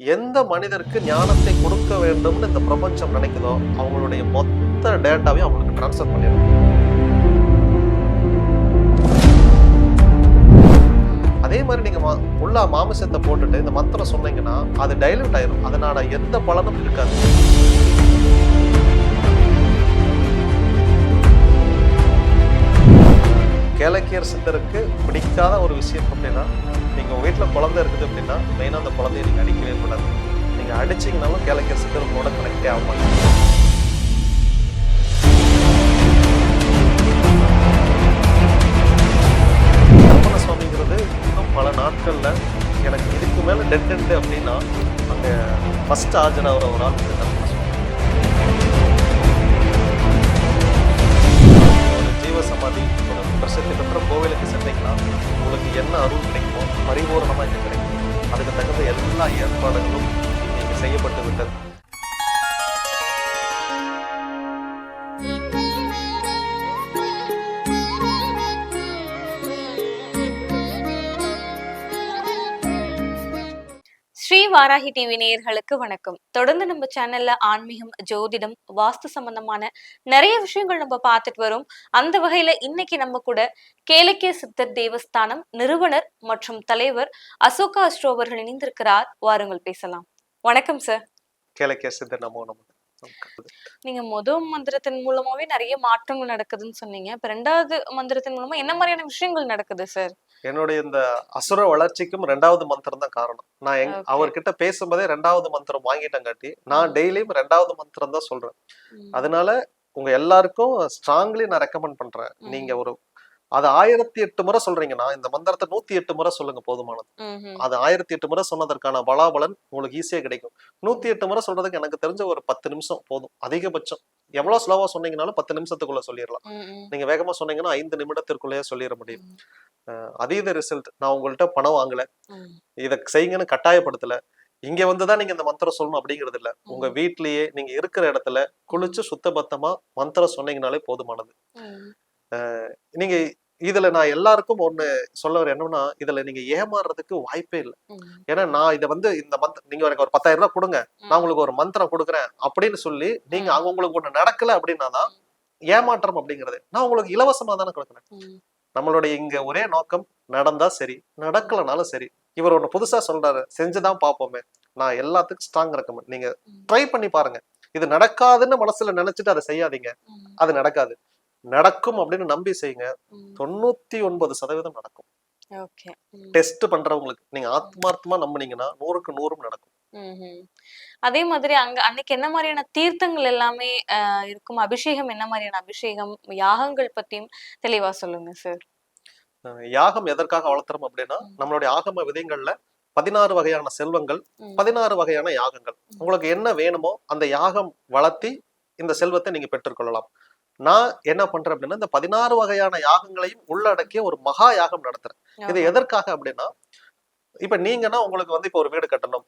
எந்த மனிதருக்கு ஞானத்தை கொடுக்க வேண்டும்னு இந்த பிரபஞ்சம் நினைக்குதோ அவங்களுடைய மொத்த டேட்டாவையும் அவங்களுக்கு ட்ரான்ஸ்ஃபர் பண்ணிடும் அதே மாதிரி நீங்க மா- உள்ள மாமிசத்தை போட்டுட்டு இந்த மந்திரம் சொன்னீங்கன்னா அது டைலூட் ஆயிரும். அதனால எந்த பலனும் இருக்காது. கேலக்கியர் சித்தருக்கு பிடிக்காத ஒரு விஷயம் அப்படின்னா நீங்கள் உங்கள் வீட்டில் குழந்தை இருக்குது அப்படின்னா மெயினாக அந்த குழந்தைய நீங்கள் அடிக்கவே கூடாது. நீங்கள் அடிச்சிங்கனாலும் கேலக்கியர் சித்தர் கூட கனெக்டே ஆக மாட்டாங்க சுவாமிங்கிறது இன்னும் பல நாட்களில் எனக்கு இதுக்கு மேலே டெட் அப்படின்னா அங்கே ஃபஸ்ட் ஆஜனாகிற ஒரு ஆள் வாராகி டிவி நேயர்களுக்கு வணக்கம். தொடர்ந்து நம்ம சேனல்ல ஆன்மீகம் ஜோதிடம் வாஸ்து சம்பந்தமான நிறைய விஷயங்கள் நம்ம பார்த்துட்டு வரோம். அந்த வகையில இன்னைக்கு நம்ம கூட கேலக்கிய சித்தர் தேவஸ்தானம் நிறுவனர் மற்றும் தலைவர் அசோகா அஸ்ட்ரோ அவர்கள் இணைந்திருக்கிறார். வாருங்கள் பேசலாம். வணக்கம் சார் கேளக்கிய சித்தர் நமோ நமக்கு நீங்க முதல் மந்திரத்தின் மூலமாவே நிறைய மாற்றங்கள் நடக்குதுன்னு சொன்னீங்க. இப்ப ரெண்டாவது மந்திரத்தின் மூலமா என்ன மாதிரியான விஷயங்கள் நடக்குது சார் என்னுடைய இந்த அசுர வளர்ச்சிக்கும் ரெண்டாவது மந்திரம் தான் காரணம். நான் எங். அவர்கிட்ட பேசும்போதே ரெண்டாவது மந்திரம் வாங்கிட்டங்காட்டி நான் டெய்லியும் ரெண்டாவது மந்திரம் தான் சொல்றேன். அதனால உங்க எல்லாருக்கும் ஸ்ட்ராங்லி நான் ரெக்கமெண்ட் பண்றேன். நீங்க ஒரு அது ஆயிரத்தி எட்டு முறை சொல்றீங்கன்னா இந்த மந்திரத்தை நூத்தி எட்டு முறை சொல்லுங்க போதுமானது. அது ஆயிரத்தி எட்டு முறை சொன்னதற்கான பலாபலன் உங்களுக்கு ஈஸியா கிடைக்கும். நூத்தி எட்டு முறை சொல்றதுக்கு எனக்கு தெரிஞ்ச ஒரு பத்து நிமிஷம் போதும். அதிகபட்சம். எவ்வளவு ஸ்லோவா சொன்னீங்கனாலும் பத்து நிமிஷத்துக்குள்ள சொல்லிடலாம் நீங்க வேகமா சொன்னீங்கன்னா ஐந்து நிமிடத்திற்குள்ளேயே சொல்லிட முடியும். அதீத ரிசல்ட் நான் உங்கள்கிட்ட பணம் வாங்கல. இதை செய்யுங்கன்னு கட்டாயப்படுத்தல. இங்க வந்துதான் நீங்க இந்த மந்திரம் சொல்லணும் அப்படிங்கிறது இல்ல. உங்க வீட்லயே நீங்க இருக்கிற இடத்துல குளிச்சு சுத்தபத்தமா மந்திரம் சொன்னீங்கனாலே போதுமானது. நீங்க இதுல நான் எல்லாருக்கும் ஒண்ணு சொல்ல வர என்னன்னா இதுல நீங்க ஏமாறுறதுக்கு வாய்ப்பே இல்லை. ஏன்னா நான் இதை வந்து இந்த மந்த் நீங்க எனக்கு ஒரு பத்தாயிரம் ரூபாய் கொடுங்க நான். உங்களுக்கு ஒரு மந்திரம் கொடுக்குறேன் அப்படின்னு சொல்லி நீங்க ம். அங்க உங்களுக்கு ஒண்ணு நடக்கல அப்படின்னா தான் ஏமாற்றம் அப்படிங்கிறது நான் உங்களுக்கு இலவசமா தானே கொடுக்குறேன். நம்மளுடைய இங்க ஒரே நோக்கம் நடந்தா சரி நடக்கலனாலும் சரி இவர் ஒண்ணு புதுசா சொல்றாரு செஞ்சுதான் பார்ப்போமே நான் எல்லாத்துக்கும் ஸ்ட்ராங் ரெக்கமெண்ட் நீங்க. ட்ரை பண்ணி பாருங்க இது நடக்காதுன்னு மனசுல நினைச்சிட்டு அதை செய்யாதீங்க. அது நடக்காது நடக்கும் அப்படின்னு நம்பி செய்யுங்க. தொண்ணூத்தி ஒன்பது சதவீதம் நடக்கும். டெஸ்ட் பண்றவங்களுக்கு நீங்க ஆத்மார்த்தமா நம்புனீங்கன்னா நூறுக்கு நூறும் நடக்கும். அதே மாதிரி அங்க அன்னைக்கு என்ன மாதிரியான தீர்த்தங்கள் எல்லாமே இருக்கும் அபிஷேகம் என்ன மாதிரியான அபிஷேகம் யாகங்கள் பத்தியும் தெளிவா சொல்லுங்க சார் யாகம் எதற்காக வளர்த்துறோம் அப்படின்னா. நம்மளுடைய ஆகம விதைகள்ல பதினாறு வகையான செல்வங்கள். பதினாறு வகையான யாகங்கள். உங்களுக்கு என்ன வேணுமோ அந்த யாகம் வளர்த்தி இந்த செல்வத்தை நீங்க பெற்றுக்கொள்ளலாம் நான் என்ன பண்றேன் அப்படின்னா இந்த பதினாறு வகையான யாகங்களையும் உள்ளடக்கிய ஒரு மகா யாகம் நடத்துறேன் இது. எதற்காக அப்படின்னா இப்ப நீங்கன்னா உங்களுக்கு வந்து இப்ப ஒரு வீடு கட்டணும்.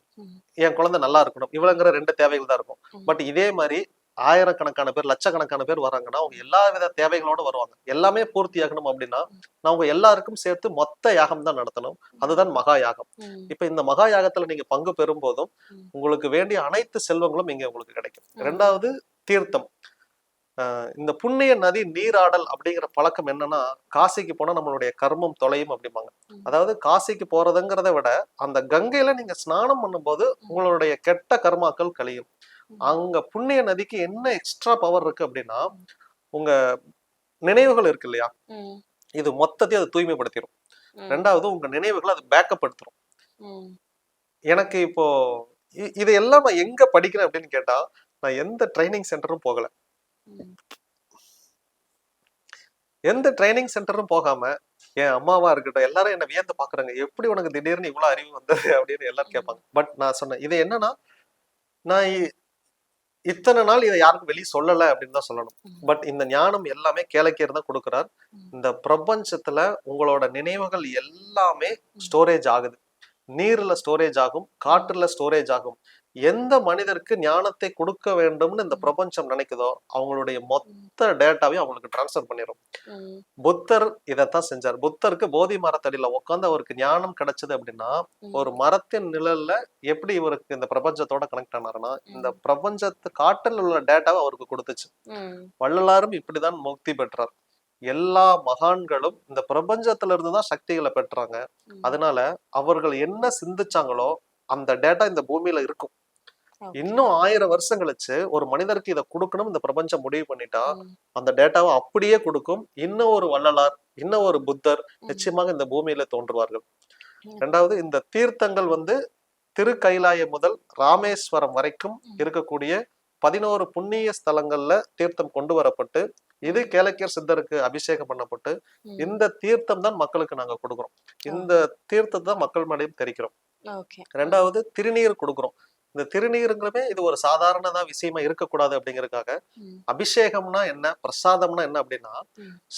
என் குழந்தை நல்லா இருக்கணும் இவ்வளவுங்கிற ரெண்டு தேவைகள் தான் இருக்கும். பட் இதே மாதிரி ஆயிரக்கணக்கான பேர் லட்சக்கணக்கான பேர் வராங்கன்னா அவங்க எல்லா வித தேவைகளோட வருவாங்க எல்லாமே பூர்த்தி ஆகணும் அப்படின்னா நான் உங்க எல்லாருக்கும் சேர்த்து மொத்த யாகம் தான் நடத்தணும் அதுதான் மகா யாகம். இப்ப இந்த மகா யாகத்துல நீங்க பங்கு பெறும் போதும். உங்களுக்கு வேண்டிய அனைத்து செல்வங்களும் இங்க உங்களுக்கு கிடைக்கும். ரெண்டாவது தீர்த்தம் இந்த புண்ணிய நதி நீராடல் அப்படிங்கிற பழக்கம் என்னன்னா காசிக்கு போனா நம்மளுடைய கர்மம் தொலையும் அப்படிம்பாங்க. அதாவது காசிக்கு போறதுங்கிறத விட அந்த கங்கையில நீங்க ஸ்நானம் பண்ணும்போது உங்களுடைய கெட்ட கர்மாக்கள் கழியும். அங்க புண்ணிய நதிக்கு என்ன எக்ஸ்ட்ரா பவர் இருக்கு அப்படின்னா உங்க நினைவுகள் இருக்கு இல்லையா. இது மொத்தத்தையும் அது தூய்மைப்படுத்திடும். ரெண்டாவது உங்க நினைவுகளை அது பேக்கப் எடுத்துரும் ம். எனக்கு இப்போ இதையெல்லாம் நான் எங்க படிக்கிறேன் அப்படின்னு கேட்டா நான் எந்த ட்ரைனிங் சென்டரும் போகல. எந்த ட்ரைனிங் சென்டரும் போகாம என் அம்மாவா இருக்கட்டும் எல்லாரும் என்ன வியந்து பாக்குறாங்க. எப்படி உனக்கு திடீர்னு இவ்வளவு அறிவு வந்தது? அப்படின்னு எல்லாரும் கேட்பாங்க. பட் நான் சொன்னேன் இது என்னன்னா நான் இத்தனை நாள் இதை யாருக்கும் வெளியே சொல்லல அப்படின்னு தான் சொல்லணும். பட் இந்த ஞானம் எல்லாமே கேளக்கியர் தான் கொடுக்கிறார். இந்த பிரபஞ்சத்துல உங்களோட நினைவுகள் எல்லாமே ஸ்டோரேஜ் ஆகுது. நீர்ல ஸ்டோரேஜ் ஆகும் காற்றுல ஸ்டோரேஜ் ஆகும். எந்த மனிதருக்கு ஞானத்தை கொடுக்க வேண்டும்னு இந்த பிரபஞ்சம் நினைக்குதோ அவங்களுடைய மொத்த டேட்டாவையும் அவங்களுக்கு டிரான்ஸ்ஃபர் பண்ணிடும் புத்தர் இதைத்தான் செஞ்சார். புத்தருக்கு போதி மரத்தடியில உட்காந்து அவருக்கு ஞானம் கிடைச்சது அப்படின்னா. ஒரு மரத்தின் நிழல்ல எப்படி இவருக்கு இந்த பிரபஞ்சத்தோட கனெக்ட் ஆனாருன்னா இந்த பிரபஞ்சத்து காட்டில் உள்ள டேட்டாவை அவருக்கு கொடுத்துச்சு. வள்ளலாரும் இப்படிதான் முக்தி பெற்றார். எல்லா மகான்களும் இந்த பிரபஞ்சத்துல இருந்து தான் சக்திகளை பெற்றாங்க. அதனால அவர்கள் என்ன சிந்திச்சாங்களோ அந்த டேட்டா இந்த பூமியில இருக்கும். இன்னும் ஆயிரம் வருஷம் கழிச்சு ஒரு மனிதருக்கு இதை கொடுக்கணும் இந்த பிரபஞ்சம் முடிவு பண்ணிட்டா அந்த டேட்டாவை அப்படியே கொடுக்கும். இன்னும் ஒரு வள்ளலார் இன்னும் ஒரு புத்தர். நிச்சயமாக இந்த பூமியில தோன்றுவார்கள். ம். ரெண்டாவது இந்த தீர்த்தங்கள் வந்து திரு கைலாயம் முதல் ராமேஸ்வரம் வரைக்கும். இருக்கக்கூடிய பதினோரு புண்ணிய ஸ்தலங்கள்ல தீர்த்தம் கொண்டு வரப்பட்டு இது கேளக்கியர் சித்தருக்கு அபிஷேகம் பண்ணப்பட்டு. இந்த தீர்த்தம் தான் மக்களுக்கு நாங்க கொடுக்குறோம். இந்த தீர்த்தத்தை தான் மக்கள் மடியும் தெரிக்கிறோம் ரெண்டாவது திருநீர் கொடுக்குறோம். இந்த திருநீருங்கிறமே இது ஒரு சாதாரணதா விஷயமா இருக்கக்கூடாது அப்படிங்கறதுக்காக அபிஷேகம்னா என்ன? பிரசாதம்னா என்ன அப்படின்னா.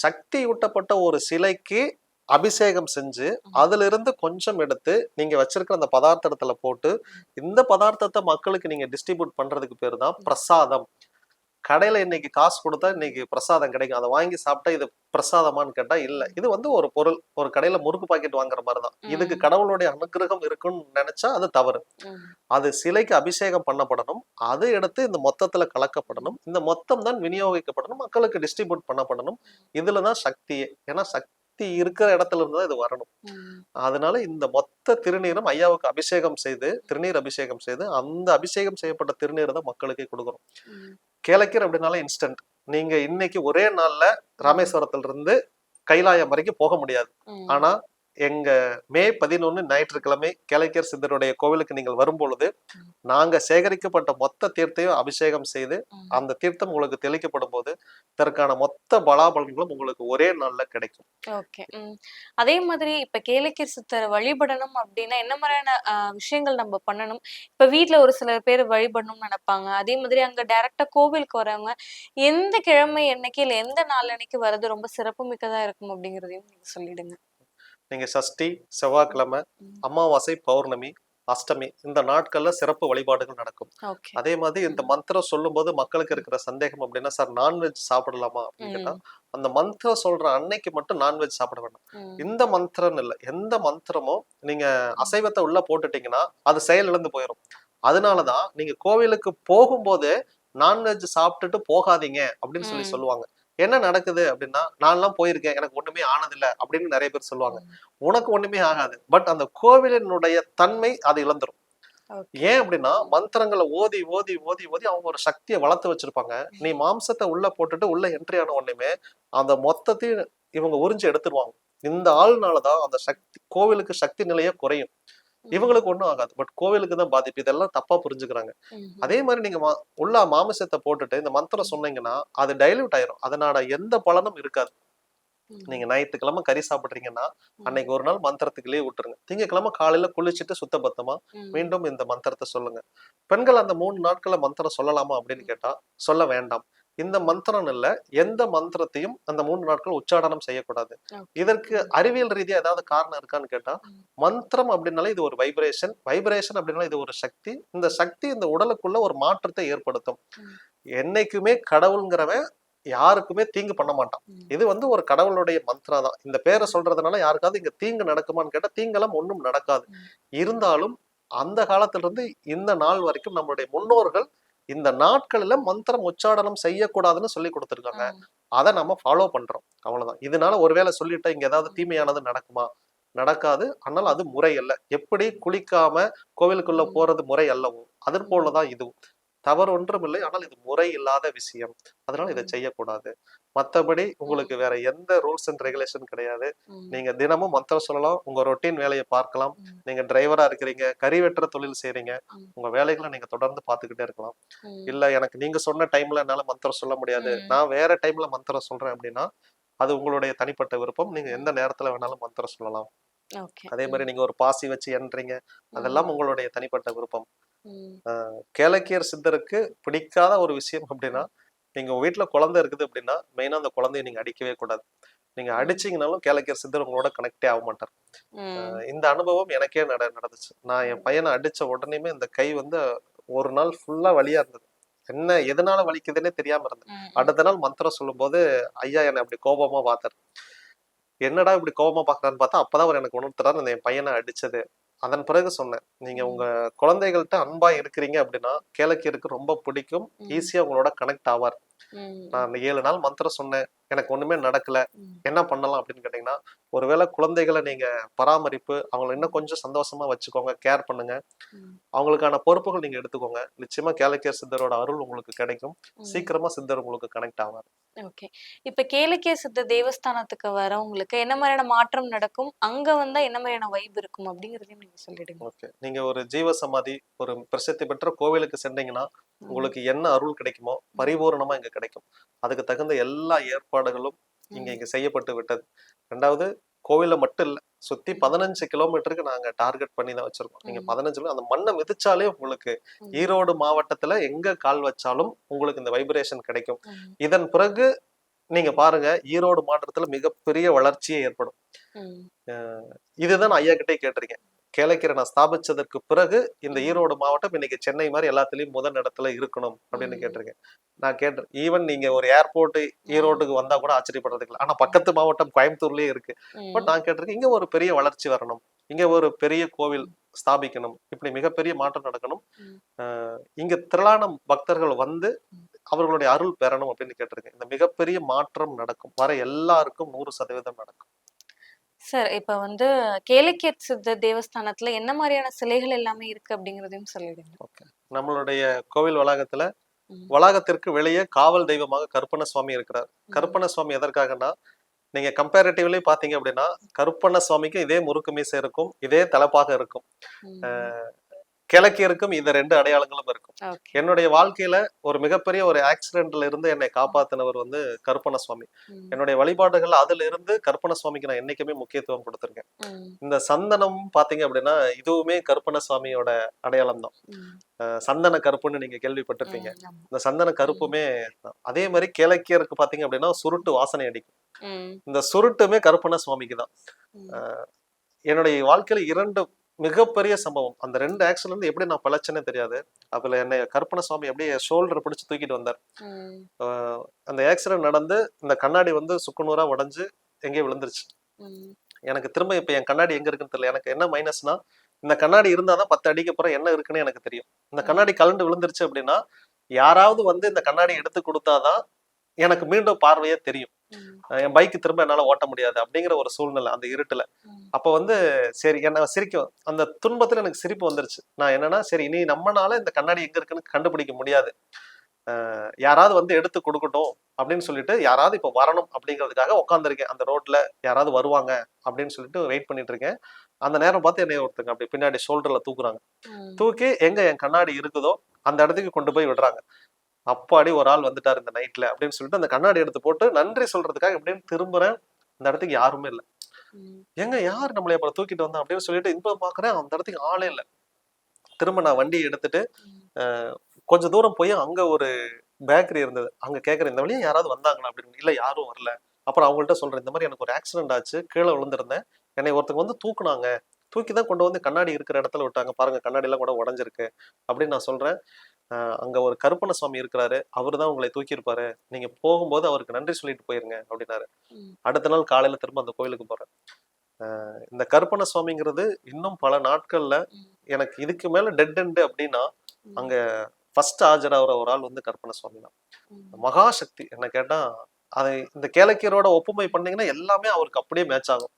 சக்தி ஊட்டப்பட்ட ஒரு சிலைக்கு அபிஷேகம் செஞ்சு. அதுல இருந்து கொஞ்சம் எடுத்து நீங்க வச்சிருக்கிற அந்த பதார்த்தத்துல போட்டு இந்த பதார்த்தத்தை மக்களுக்கு நீங்க டிஸ்ட்ரிபியூட் பண்றதுக்கு பேர் தான் பிரசாதம். கடையில இன்னைக்கு காசு கொடுத்தா இன்னைக்கு பிரசாதம் கிடைக்கும். அதை வாங்கி சாப்பிட்டா இது பிரசாதமான்னு கேட்டா இல்ல. இது வந்து ஒரு பொருள். ஒரு கடையில முறுக்கு பாக்கெட் வாங்குற மாதிரி தான் இதுக்கு. கடவுளுடைய அனுகிரகம் இருக்குன்னு நினைச்சா அது தவறு. அது சிலைக்கு அபிஷேகம் பண்ணப்படணும். அது எடுத்து இந்த மொத்தத்துல கலக்கப்படணும். இந்த மொத்தம் தான் விநியோகிக்கப்படணும். மக்களுக்கு டிஸ்ட்ரிபியூட் பண்ணப்படணும். இதுலதான் சக்தியே ஏன்னா சக்தி இருக்கிற இடத்துல இருந்து தான் இது வரணும். அதனால இந்த மொத்த திருநீரும் ஐயாவுக்கு அபிஷேகம் செய்து திருநீர் அபிஷேகம் செய்து அந்த அபிஷேகம் செய்யப்பட்ட திருநீரை தான் மக்களுக்கே கொடுக்குறோம். கேளக்கீர் அப்படின்னால இன்ஸ்டன்ட் நீங்க இன்னைக்கு ஒரே நாள்ல ராமேஸ்வரத்துல இருந்து கைலாயம் வரைக்கும் போக முடியாது. ஆனா எங்க மே பதினொன்னு ஞாயிற்றுக்கிழமை கேளக்கியர் சித்தருடைய கோவிலுக்கு நீங்கள் வரும்பொழுது நாங்க சேகரிக்கப்பட்ட மொத்த தீர்த்தையும் அபிஷேகம் செய்து. அந்த தீர்த்தம் உங்களுக்கு தெளிக்கப்படும் போது இதற்கான மொத்த பலாபலன்களும் உங்களுக்கு ஒரே நாள்ல கிடைக்கும். ஓகே. அதே மாதிரி இப்ப கேளக்கீர் சித்தரை வழிபடணும் அப்படின்னா என்ன மாதிரியான விஷயங்கள் நம்ம பண்ணணும்? இப்ப வீட்ல ஒரு சில பேர் வழிபடணும்னு நினைப்பாங்க. அதே மாதிரி அங்க டைரக்டா கோவிலுக்கு வரவங்க எந்த கிழமை என்னைக்கு இல்ல எந்த நாள் அன்னைக்கு வர்றது ரொம்ப சிறப்பு மிக்கதா இருக்கும் அப்படிங்கறதையும் நீங்க சொல்லிடுங்க. நீங்க சஷ்டி செவ்வாய்க்கிழமை. அமாவாசை பௌர்ணமி அஷ்டமி இந்த நாட்கள்ல சிறப்பு வழிபாடுகள் நடக்கும். அதே மாதிரி இந்த மந்திரம் சொல்லும் போது மக்களுக்கு இருக்கிற சந்தேகம் அப்படின்னா சார் நான்வெஜ் சாப்பிடலாமா? அப்படின்னு கேட்டா அந்த மந்திரம் சொல்ற அன்னைக்கு மட்டும் நான்வெஜ் சாப்பிட வேண்டாம். இந்த மந்திரம் இல்ல எந்த மந்திரமும் நீங்க அசைவத்தை உள்ள போட்டுட்டீங்கன்னா அது செயல் இழந்து போயிடும் அதனாலதான் நீங்க கோவிலுக்கு போகும்போது நான்வெஜ் சாப்பிட்டுட்டு போகாதீங்க அப்படின்னு சொல்லி. சொல்லுவாங்க. என்ன நடக்குது அப்படின்னா நான்லாம் போயிருக்கேன் எனக்கு ஒண்ணுமே ஆனதில்ல அப்படின்னு நிறைய பேர் சொல்லுவாங்க. உனக்கு ஒண்ணுமே ஆகாது. பட் அந்த கோவிலினுடைய தன்மை அது இழந்துரும். ஏன் அப்படின்னா மந்திரங்களை ஓதி ஓதி ஓதி ஓதி அவங்க ஒரு சக்தியை வளர்த்து வச்சிருப்பாங்க. நீ மாம்சத்தை உள்ள போட்டுட்டு உள்ள என்ட்ரி ஆன உடனே அந்த மொத்தத்தையும் இவங்க உறிஞ்சு எடுத்துருவாங்க. இந்த ஆள்னாலதான் அந்த சக்தி கோவிலுக்கு சக்தி நிலையே குறையும். இவங்களுக்கு ஒண்ணும் ஆகாது. பட் கோவிலுக்கு தான் பாதிப்பு. இதெல்லாம் தப்பா புரிஞ்சுக்கிறாங்க. அதே மாதிரி நீங்க உள்ள மாமிசத்தை போட்டுட்டு இந்த மந்திரம் சொன்னீங்கன்னா அது டைல்யூட் ஆயிரும். அதனால எந்த பலனும் இருக்காது. நீங்க ஞாயிற்றுக்கிழமை கறி சாப்பிடுறீங்கன்னா அன்னைக்கு ஒரு நாள் மந்திரத்துக்கு லீவ் விட்டுருங்க. திங்கக்கிழமை காலையில குளிச்சுட்டு சுத்தபத்தமா ம், மீண்டும் இந்த மந்திரத்தை சொல்லுங்க. பெண்கள் அந்த மூணு நாட்கள்ல மந்திரம் சொல்லலாமா அப்படின்னு கேட்டா சொல்ல வேண்டாம். இந்த மந்திரம் இல்ல எந்த மந்திரத்தையும் அந்த மூணு நாட்கள் உச்சாடனம் செய்யக்கூடாது. இதற்கு அறிவியல் ரீதியா ஏதாவது காரணம் இருக்கான்னு கேட்டா. மந்திரம் அப்படின்னாலே இது ஒரு வைப்ரேஷன் வைப்ரேஷன் அப்படின்னால இது ஒரு சக்தி இந்த சக்தி இந்த உடலுக்குள்ள ஒரு மாற்றத்தை ஏற்படுத்தும். என்னைக்குமே கடவுள்ங்கிறவன் யாருக்குமே தீங்கு பண்ண மாட்டான். இது வந்து ஒரு கடவுளுடைய மந்திரா தான் இந்த பேரை சொல்றதுனால யாருக்காவது இங்க தீங்கு நடக்குமான்னு கேட்டா தீங்கெல்லாம் ஒண்ணும் நடக்காது. இருந்தாலும் அந்த காலத்துல இருந்து இந்த நாள் வரைக்கும் நம்மளுடைய முன்னோர்கள் இந்த நாட்களில மந்திரம் உச்சாடனம் செய்யக்கூடாதுன்னு சொல்லி கொடுத்துருக்காங்க. அதை நம்ம ஃபாலோ பண்றோம். அவ்வளவுதான். இதனால ஒருவேளை சொல்லிட்டா இங்க ஏதாவது தீமையானது நடக்குமா? நடக்காது. ஆனால் அது முறை அல்ல. எப்படி குளிக்காம கோவிலுக்குள்ள. போறது முறை அல்லவோ அது போலதான் இதுவும். தவறு ஒன்றும் இல்லை. ஆனால் இது முறை இல்லாத விஷயம். அதனால இதை. செய்யக்கூடாது. மத்தபடி உங்களுக்கு வேற எந்த ரூல்ஸ் அண்ட் ரெகுலேஷன் கிடையாது. நீங்க தினமும் மந்திரம் சொல்லலாம். உங்க ரொட்டீன் வேலையை பார்க்கலாம். நீங்க டிரைவரா இருக்கிறீங்க. கறி வெட்டுற தொழில் செய்றீங்க. ம். உங்க வேலைகளை நீங்க தொடர்ந்து பார்த்துக்கிட்டே இருக்கலாம். இல்ல எனக்கு நீங்க சொன்ன டைம்ல என்னால மந்திரம் சொல்ல முடியாது. நான் வேற டைம்ல மந்திரம் சொல்றேன் அப்படின்னா அது உங்களுடைய தனிப்பட்ட விருப்பம். நீங்க எந்த நேரத்துல வேணாலும் மந்திரம் சொல்லலாம். அதே மாதிரி நீங்க ஒரு பாசி வச்சு எண்றீங்க. அதெல்லாம் உங்களுடைய தனிப்பட்ட விருப்பம். கேளக்கியர் சித்தருக்கு பிடிக்காத ஒரு விஷயம் அப்படின்னா நீங்க உங்க வீட்டுல குழந்தை இருக்குது அப்படின்னா மெயினா அந்த குழந்தைய நீங்க அடிக்கவே கூடாது. நீங்க அடிச்சீங்கனாலும் கேளக்கியர் சித்தர் உங்களோட கனெக்டே ஆக மாட்டார். இந்த அனுபவம் எனக்கே நட நடந்துச்சு. நான் என் பையனை அடிச்ச உடனேமே இந்த கை வந்து ஒரு நாள் ஃபுல்லா வலியா இருந்தது. என்ன எதனால வலிக்குதுன்னே தெரியாம இருந்தது. அடுத்த நாள் மந்திரம் சொல்லும்போது ஐயா என்னை அப்படி கோபமா பார்த்தாரு. என்னடா இப்படி கோபமா பாக்குறான்னு பார்த்தா அப்பதான் அவர் எனக்கு உணர்த்துறாரு. அந்த என் பையனை அடிச்சது. அதன் பிறகு சொன்னேன் நீங்க உங்க குழந்தைகள்கிட்ட அன்பா இருக்கிறீங்க அப்படின்னா கேளக்கியருக்கு ரொம்ப பிடிக்கும். ஈஸியா உங்களோட கனெக்ட் ஆவார். நான் அந்த ஏழு நாள் மந்திரம் சொன்னேன். எனக்கு ஒண்ணுமே நடக்கல. என்ன பண்ணலாம் அப்படின்னு கேட்டீங்கன்னா ஒருவேளை குழந்தைகளை நீங்க பராமரிப்பு அவங்களை இன்னும் கொஞ்சம் சந்தோஷமா வச்சுக்கோங்க கேர் பண்ணுங்க. அவங்களுக்கான பொறுப்புகள் நீங்க எடுத்துக்கோங்க. நிச்சயமா கேலக்கியர் சித்தரோட அருள் உங்களுக்கு கிடைக்கும். சீக்கிரமா சித்தர் உங்களுக்கு கனெக்ட் ஆவார். ஓகே. இப்ப கேளக்கிய சித்த தேவஸ்தானத்துக்கு வரவங்களுக்கு என்ன மாதிரியான மாற்றம் நடக்கும்? அங்க வந்தா என்ன மாதிரியான வைப் இருக்கும்? அப்படிங்கறதையும் நீங்க சொல்லிடுங்க. ஓகே. நீங்க ஒரு ஜீவ சமாதி ஒரு பிரசித்தி பெற்ற கோவிலுக்கு சென்றீங்கன்னா உங்களுக்கு என்ன அருள் கிடைக்குமோ பரிபூரணமா இங்க கிடைக்கும். அதுக்கு தகுந்த எல்லா ஏற்பாடுகளும் இங்க இங்க செய்யப்பட்டு விட்டது. ரெண்டாவது கோவில்ல மட்டும் இல்ல சுத்தி பதினஞ்சு கிலோமீட்டருக்கு நாங்க டார்கெட் பண்ணி தான் வச்சிருக்கோம். நீங்க. பதினஞ்சு அந்த மண்ணை மிதிச்சாலே உங்களுக்கு. ஈரோடு மாவட்டத்துல எங்க கால் வச்சாலும் உங்களுக்கு இந்த வைப்ரேஷன் கிடைக்கும். இதன் பிறகு நீங்க பாருங்க ஈரோடு மாவட்டத்துல மிகப்பெரிய வளர்ச்சியே ஏற்படும். இதுதான் நான் ஐயா கிட்டே கேட்டிருக்கேன். கேளக்கரை நான் ஸ்தாபிச்சதற்கு பிறகு இந்த ஈரோடு மாவட்டம் இன்னைக்கு சென்னை மாதிரி எல்லாத்துலயும் முதல் இடத்துல இருக்கணும் அப்படின்னு. கேட்டிருக்கேன். நான் கேட்டேன் ஈவன் நீங்க ஒரு ஏர்போர்ட் ஈரோட்டுக்கு வந்தா கூட ஆச்சரியப்படுறதுக்கு இல்லை. ஆனா பக்கத்து மாவட்டம் கோயம்புத்தூர்லயே இருக்கு. பட் நான் கேட்டிருக்கேன் இங்க ஒரு பெரிய வளர்ச்சி வரணும். இங்க ஒரு பெரிய கோவில் ஸ்தாபிக்கணும். இப்படி மிகப்பெரிய மாற்றம் நடக்கணும். இங்க திரளான பக்தர்கள் வந்து அவர்களுடைய அருள் பெறணும் அப்படின்னு கேட்டிருக்கேன். இந்த மிகப்பெரிய மாற்றம் நடக்கும். வர எல்லாருக்கும் நூறு சதவீதம் நடக்கும். சார் இப்ப வந்து கேளக்கிய சித்த தேவஸ்தானத்துல என்ன மாதிரியான சிலைகள் எல்லாமே இருக்கு அப்படிங்கறதையும் சொல்லிடுங்க. ஓகே. நம்மளுடைய கோவில் வளாகத்துல. வளாகத்திற்கு வெளியே காவல் தெய்வமாக கருப்பண சுவாமி இருக்கிறார். கருப்பண சுவாமி எதற்காகனா நீங்க கம்பேரிட்டிவ்லி பாத்தீங்க அப்படின்னா கருப்பண்ண சுவாமிக்கு இதே முறுக்கு மீசை இருக்கும் இதே தலைப்பாக இருக்கும். ம். கிழக்கியருக்கும் இந்த ரெண்டு அடையாளங்களும் இருக்கும். என்னுடைய வாழ்க்கையில ஒரு மிகப்பெரிய ஒரு ஆக்சிடென்ட்ல இருந்து என்னை காப்பாத்தினவர் வந்து கருப்பண சுவாமி என்னுடைய வழிபாடுகள் அதுல இருந்து கருப்பண சுவாமிக்கு நான் என்னைக்குமே முக்கியத்துவம் கொடுத்திருக்கேன். இந்த சந்தனம் பாத்தீங்க அப்படின்னா இதுவுமே கருப்பண சுவாமியோட அடையாளம் தான் சந்தன கருப்புன்னு நீங்க கேள்விப்பட்டிருப்பீங்க. இந்த சந்தன கருப்புமே. அதே மாதிரி கிழக்கியருக்கு பாத்தீங்க அப்படின்னா சுருட்டு வாசனை அடிக்கும். இந்த சுருட்டுமே கருப்பண சுவாமிக்கு தான் என்னுடைய வாழ்க்கையில இரண்டு மிகப்பெரிய சம்பவம். அந்த ரெண்டு ஆக்சிடென்ட் இருந்து எப்படி நான் பழச்சேனே தெரியாது. அதுல என்னை கருப்பண சுவாமி அப்படியே ஷோல்டர் பிடிச்சு தூக்கிட்டு வந்தார். அந்த ஆக்சிடென்ட் நடந்து இந்த கண்ணாடி வந்து சுக்குநூறா உடைஞ்சு எங்கேயோ விழுந்துருச்சு. எனக்கு திரும்ப இப்ப என் கண்ணாடி எங்க இருக்குன்னு தெரியல. எனக்கு என்ன மைனஸ்னா இந்த கண்ணாடி இருந்தாதான் பத்து அடிக்கு அப்புறம் என்ன இருக்குன்னு எனக்கு தெரியும். இந்த கண்ணாடி கலண்டு விழுந்துருச்சு அப்படின்னா யாராவது வந்து இந்த கண்ணாடி எடுத்து கொடுத்தாதான் எனக்கு மீண்டும் பார்வையே தெரியும். என் பைக் திரும்ப என்னால ஓட்ட முடியாது அப்படிங்கிற ஒரு சூழ்நிலை அந்த இருட்டுல. அப்ப வந்து சரி என்ன சிரிக்கும். அந்த துன்பத்துல எனக்கு சிரிப்பு வந்துருச்சு. நான் என்னன்னா சரி இனி நம்மனால இந்த கண்ணாடி எங்க இருக்குன்னு கண்டுபிடிக்க முடியாது. அஹ் யாராவது வந்து எடுத்து கொடுக்கட்டும் அப்படின்னு சொல்லிட்டு யாராவது இப்ப வரணும் அப்படிங்கிறதுக்காக உட்காந்துருக்கேன் அந்த ரோட்ல யாராவது வருவாங்க அப்படின்னு சொல்லிட்டு வெயிட் பண்ணிட்டு இருக்கேன் அந்த நேரம் பார்த்து என்னைய ஒருத்தங்க அப்படி பின்னாடி ஷோல்டர்ல தூக்குறாங்க. தூக்கி எங்க என் கண்ணாடி இருக்குதோ அந்த இடத்துக்கு கொண்டு போய் விடுறாங்க. அப்பாடி ஒரு ஆள் வந்துட்டார் இந்த நைட்ல அப்படின்னு சொல்லிட்டு அந்த கண்ணாடி எடுத்து போட்டு நன்றி சொல்றதுக்காக எப்படின்னு திரும்புறேன் அந்த இடத்துக்கு யாருமே இல்லை. எங்க யார் நம்மளை அப்புறம் தூக்கிட்டு வந்தா அப்படின்னு சொல்லிட்டு இன்பம் பாக்குறேன் அந்த இடத்துக்கு ஆளே இல்லை. திரும்ப நான் வண்டி எடுத்துட்டு கொஞ்ச தூரம் போய் அங்க ஒரு பேக்கரி இருந்தது. அங்க கேக்குறேன் இந்த வழியா யாராவது வந்தாங்களா? அப்படின்னு. இல்ல யாரும் வரல. அப்புறம் அவங்கள்ட்ட சொல்றேன் இந்த மாதிரி எனக்கு ஒரு ஆக்சிடென்ட் ஆச்சு கீழே விழுந்திருந்தேன். என்னை ஒருத்தங்க வந்து தூக்குனாங்க. தூக்கி தான் கொண்டு வந்து கண்ணாடி இருக்கிற இடத்துல விட்டாங்க. பாருங்க கண்ணாடி எல்லாம் கூட உடஞ்சிருக்கு. அப்படின்னு நான் சொல்றேன். அங்க ஒரு கருப்பண சுவாமி இருக்கிறாரு அவர் தான் உங்களை தூக்கியிருப்பாரு நீங்க போகும்போது அவருக்கு நன்றி சொல்லிட்டு போயிருங்க அப்படின்னாரு. அடுத்த நாள் காலையில திரும்ப அந்த கோயிலுக்கு போறேன் இந்த கருப்பண சுவாமிங்கிறது இன்னும் பல நாட்கள்ல. எனக்கு இதுக்கு மேல டெட் எண்டு அப்படின்னா. அங்க ஃபர்ஸ்ட் ஆஜராகிற ஒரு ஆள் வந்து கற்பனை சுவாமி தான். மகாசக்தி என்ன கேட்டா அதை இந்த கேளக்கியரோட ஒப்புமை பண்ணீங்கன்னா எல்லாமே அவருக்கு அப்படியே மேட்ச் ஆகும்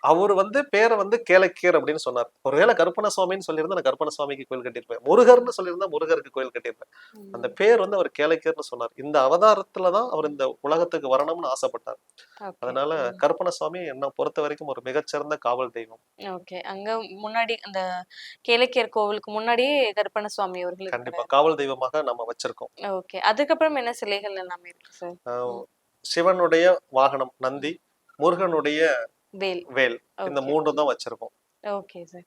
அவர் வந்து பேரை வந்து கேளக்கியர் அப்படின்னு சொன்னார். ஒருவேளை கருப்பண சுவாமின்னு சொல்லியிருந்தா நான் கருப்பண சுவாமிக்கு கோயில் கட்டியிருப்பேன். முருகர்னு சொல்லியிருந்தா முருகருக்கு கோயில் கட்டியிருப்பேன். அந்த பேர் வந்து அவர் கேளக்கியர்னு சொன்னார். இந்த அவதாரத்துல தான் அவர் இந்த உலகத்துக்கு வரணும்னு ஆசைப்பட்டார். அதனால. கருப்பண சுவாமி என்னை பொறுத்த வரைக்கும் ஒரு மிகச்சிறந்த காவல் தெய்வம். ஓகே. அங்க முன்னாடி அந்த கேளக்கியர் கோவிலுக்கு முன்னாடியே கருப்பண சுவாமி அவர்கள் கண்டிப்பா. காவல் தெய்வமாக நம்ம வச்சிருக்கோம். ஓகே. அதுக்கப்புறம் என்ன சிலைகள் எல்லாமே இருக்கு சார்? சிவனுடைய வாகனம் நந்தி முருகனுடைய வேல். வேல். இந்த Okay. மூன்று தான் வச்சிருக்கோம். Okay sir.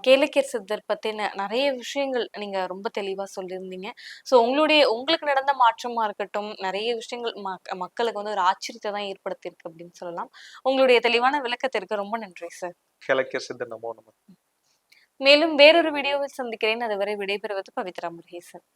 கேளக்கியர் சித்தர் பத்தின நிறைய விஷயங்கள் நீங்க ரொம்ப தெளிவா சொல்லியிருந்தீங்க. ஸோ உங்களுடைய உங்களுக்கு நடந்த மாற்றமா இருக்கட்டும் நிறைய விஷயங்கள் மக்- மக்களுக்கு வந்து ஒரு ஆச்சரியத்தை தான் ஏற்படுத்தியிருக்கு அப்படின்னு சொல்லலாம். உங்களுடைய தெளிவான விளக்கத்திற்கு ரொம்ப நன்றி சார். கிழக்கிய சித்த நமோ நம. மேலும் வேறொரு வீடியோவில் சந்திக்கிறேன். அதுவரை விடைபெறுவது பவித்ரா முருகேசன்.